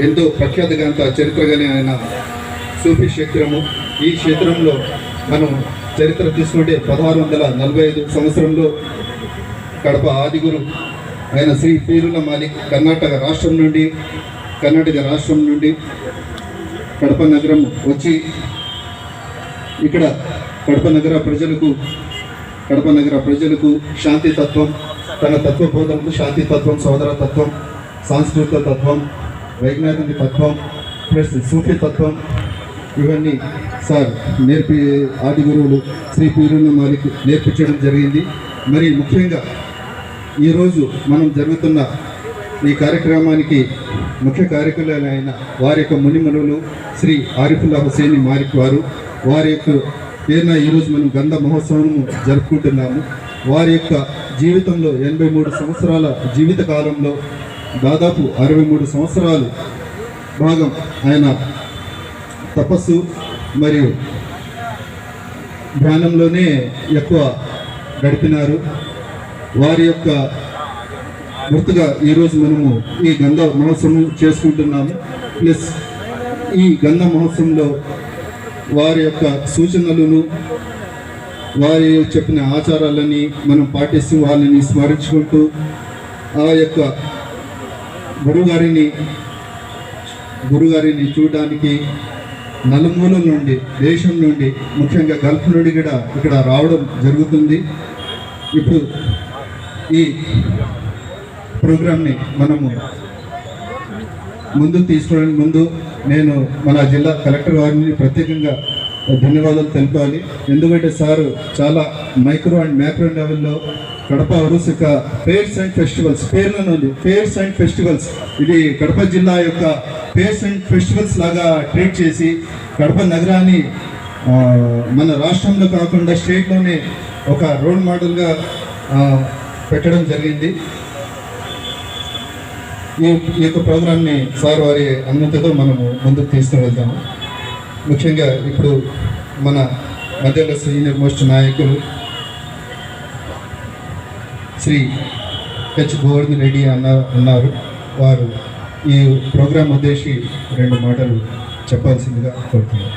ఎంతో ప్రఖ్యాతిగాంత చరిత్రగానే ఆయన సూఫీ క్షేత్రము. ఈ క్షేత్రంలో మనం చరిత్ర తీసుకుంటే పదహారు వందల నలభై ఐదు సంవత్సరంలో కడప ఆదిగురు ఆయన శ్రీ పీరుల మాలిక్ కర్ణాటక రాష్ట్రం నుండి కర్ణాటక రాష్ట్రం నుండి కడప నగరం వచ్చి ఇక్కడ కడప నగర ప్రజలకు కడప నగర ప్రజలకు శాంతి తత్వం తన తత్వబోధనకు శాంతి తత్వం సోదర తత్వం సాంస్కృతిక తత్వం వైజ్ఞానిక తత్వం ప్లస్ సూఫీ తత్వం ఇవన్నీ సార్ నేర్పి ఆది గురువులు శ్రీ పీరుల మాలిక్ నేర్పించడం జరిగింది. మరి ముఖ్యంగా ఈరోజు మనం జరుగుతున్న ఈ కార్యక్రమానికి ముఖ్య కార్యకులైన వారి యొక్క మునిమనులు శ్రీ ఆరిఫుల్లా హుసేని మారిక్ వారు వారి యొక్క పేరున ఈరోజు మనం గంధ మహోత్సవం జరుపుకుంటున్నాము. వారి యొక్క జీవితంలో ఎనభై మూడు సంవత్సరాల జీవిత కాలంలో దాదాపు అరవై మూడు సంవత్సరాలు భాగం ఆయన తపస్సు మరియు ధ్యానంలోనే ఎక్కువ గడిపినారు. వారి యొక్క గుర్తుగా ఈరోజు మనము ఈ గంధ మహోత్సవం చేసుకుంటున్నాము. ప్లస్ ఈ గంధ మహోత్సవంలో వారి యొక్క సూచనలను వారి చెప్పిన ఆచారాలని మనం పాటిస్తూ వాళ్ళని స్మరించుకుంటూ ఆ యొక్క గురుగారిని గురుగారిని చూడడానికి నలుమూల నుండి దేశం నుండి ముఖ్యంగా గల్ఫ్ నుండి కూడా ఇక్కడ రావడం జరుగుతుంది. ఇప్పుడు ఈ ప్రోగ్రామ్ని మనము ముందు తీసుకోవడానికి ముందు నేను మన జిల్లా కలెక్టర్ గారిని ప్రత్యేకంగా ధన్యవాదాలు తెలపాలి ఎందుకంటే సారు చాలా మైక్రో అండ్ మ్యాక్రో లెవెల్లో కడప అరుసిక ఫేర్స్ అండ్ ఫెస్టివల్స్ పేర్లను ఉంది. Fairs and festivals. ఇది కడప జిల్లా యొక్క ఫేర్స్ అండ్ ఫెస్టివల్స్ లాగా ట్రీట్ చేసి కడప నగరాన్ని మన రాష్ట్రంలో కాకుండా స్టేట్లోనే ఒక రోల్ మోడల్గా పెట్టడం జరిగింది. ఈ యొక్క ప్రోగ్రామ్ని సార్ వారి అనుమతితో మనము ముందుకు తీసుకువెళ్తాము. ముఖ్యంగా ఇప్పుడు మన మధ్యలో సీనియర్ మోస్ట్ నాయకులు శ్రీ హెచ్ గోవర్ధన్ రెడ్డి అన్న ఉన్నారు. వారు ఈ ప్రోగ్రాం ఉద్దేశి రెండు మాటలు చెప్పాల్సిందిగా కోరుతున్నాను.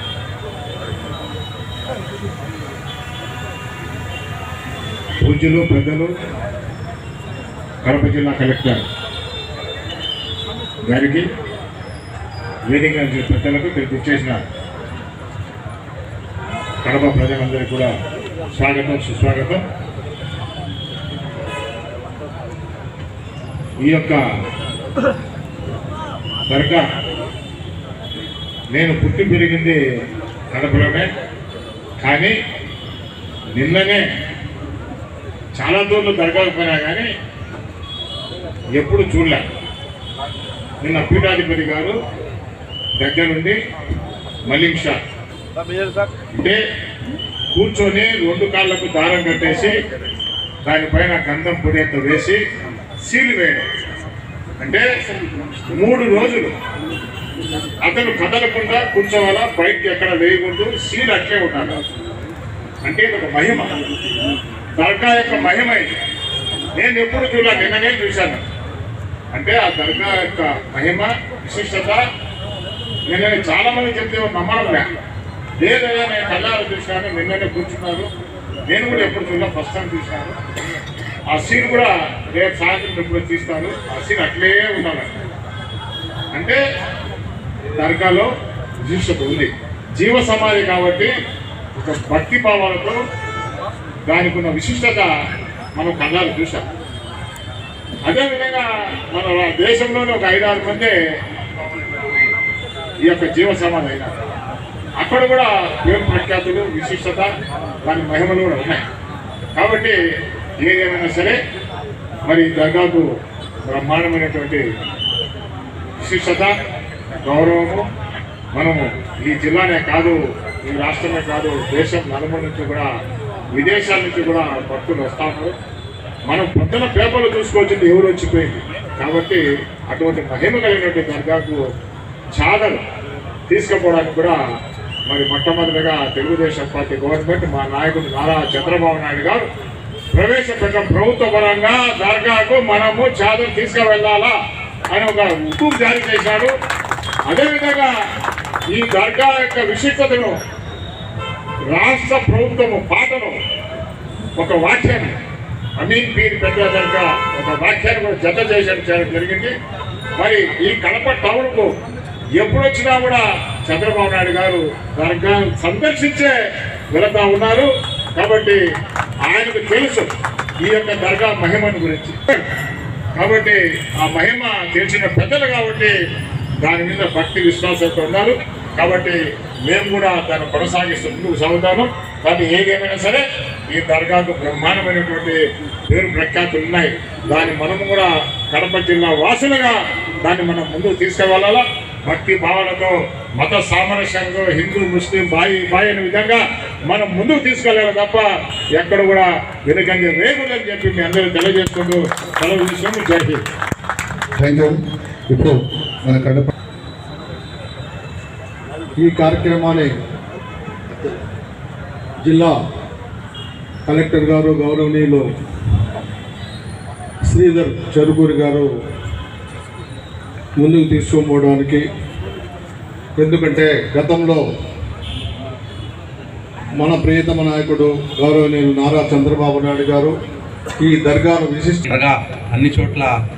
పూజలు పెద్దలు కడప జిల్లా కలెక్టర్ గారికి వేదిక పెద్దలకు ఇక్కడికి ఇచ్చేసిన కడప ప్రజలందరికీ కూడా స్వాగతం సుస్వాగతం. ఈ యొక్క దర్గా నేను పుట్టి పెరిగింది కడపలోనే కానీ నిన్ననే చాలా దూరంలో దర్గాకు పోయినా కానీ ఎప్పుడు చూడలే. నిన్న పీఠాధిపతి గారు దగ్గరుండి మలింగ్ షా అంటే కూర్చొని రెండు కాళ్ళకు దారం కట్టేసి దానిపైన గంధం పొడియంత వేసి సీలు వేయడం. అంటే మూడు రోజులు అతను కదలకుండా కూర్చోవాలా బయటకి ఎక్కడ వేయకూడదు సీలు అట్లే ఉండాలి. అంటే ఇది ఒక మహిమ. దర్గా యొక్క మహిమ ఇది. నేను ఎప్పుడు చూడలే నిన్ననే చూశాను. అంటే ఆ దర్గా యొక్క మహిమ విశిష్టత నేను చాలా మంది చెప్తే నమ్మడం లేదు లేదయ్యా నేను కళ్ళారు చూశాను నిన్ననే కూర్చున్నారు. నేను కూడా ఎప్పుడు చూడలే ఫస్ట్ టైం చూశాను. ఆ సీన్ కూడా రేపు సాయంత్రం ఎప్పుడు తీస్తాను ఆ సీన్ అట్లే ఉండాలి. అంటే దర్గాలో విశిష్టత ఉంది. జీవ సమాధి కాబట్టి ఒక భక్తి భావాలతో దానికి ఉన్న విశిష్టత మనం కళ్ళాలు చూసాం అదేవిధంగా మన దేశంలోనే ఒక ఐదారు మంది ఈ యొక్క జీవ సమాధి అయినారు. అక్కడ కూడా దేవుని ప్రఖ్యాతులు విశిష్టత దాని మహిమలు కూడా ఉన్నాయి. కాబట్టి ఏదేమైనా సరే మరి దర్గాకు బ్రహ్మాండమైనటువంటి విశిష్టత గౌరవము మనము ఈ జిల్లానే కాదు ఈ రాష్ట్రమే కాదు దేశం నలుమూల నుంచి కూడా విదేశాల నుంచి కూడా భక్తులు వస్తాము. మనం పొద్దున పేపర్లు చూసుకోవాల్సింది ఎవరు వచ్చిపోయింది. కాబట్టి అటువంటి మహిమ కలిగినటువంటి దర్గాకు చాదలు తీసుకుపోవడానికి కూడా మరి మొట్టమొదటిగా తెలుగుదేశం పార్టీ గవర్నమెంట్ మా నాయకుడు నారా చంద్రబాబు నాయుడు గారు ప్రవేశపెట్టిన ప్రభుత్వ పరంగా దర్గాకు మనము చాదలు తీసుకువెళ్ళాలా అని ఒక హుకుం జారీ చేశాడు అదేవిధంగా ఈ దర్గా యొక్క విశిష్టతను రాష్ట్ర ప్రభుత్వము పాటను ఒక వాక్యాన్ని అమీన్ పీర్ పెద్ద దర్గా ఒక వాక్యాన్ని కూడా జత చేయడం జరిగింది. మరి ఈ కడప టౌన్కు ఎప్పుడు వచ్చినా కూడా చంద్రబాబు నాయుడు గారు దర్గాను సందర్శించే వెళతా ఉన్నారు. కాబట్టి ఆయనకు తెలుసు ఈ యొక్క దర్గా మహిమను గురించి. కాబట్టి ఆ మహిమ తెలిసిన పెద్దలు కాబట్టి దాని మీద భక్తి విశ్వాసంతో ఉన్నారు. కాబట్టి మేము కూడా దాన్ని కొనసాగిస్తూ ముందుకు సాగుతాము. కానీ ఏదేమైనా సరే ఈ దర్గాకు బ్రహ్మాండమైనటువంటి పేరు ప్రఖ్యాతులు ఉన్నాయి. దాన్ని మనము కూడా కడప జిల్లా వాసులుగా దాన్ని మనం ముందుకు తీసుకువెళ్ళాలా? భక్తి భావనతో మత సామరస్యంతో హిందూ ముస్లిం బాయి బాయి అనే విధంగా మనం ముందుకు తీసుకెళ్ళాలి తప్ప ఎక్కడ కూడా వెనుకంగా వేగుదని చెప్పి మీ అందరూ తెలియజేసుకుంటూ సెలవు తీసుకొని జరిగింది థ్యాంక్ యూ ఇప్పుడు మన కడప ఈ కార్యక్రమాన్ని జిల్లా కలెక్టర్ గారు గౌరవనీయులు శ్రీధర్ చెరుకూరి గారు ముందుకు తీసుకుపోవడానికి. ఎందుకంటే గతంలో మన ప్రియతమ నాయకుడు గౌరవనీయులు నారా చంద్రబాబు నాయుడు గారు ఈ దర్గాను విశిష్ట అన్ని చోట్ల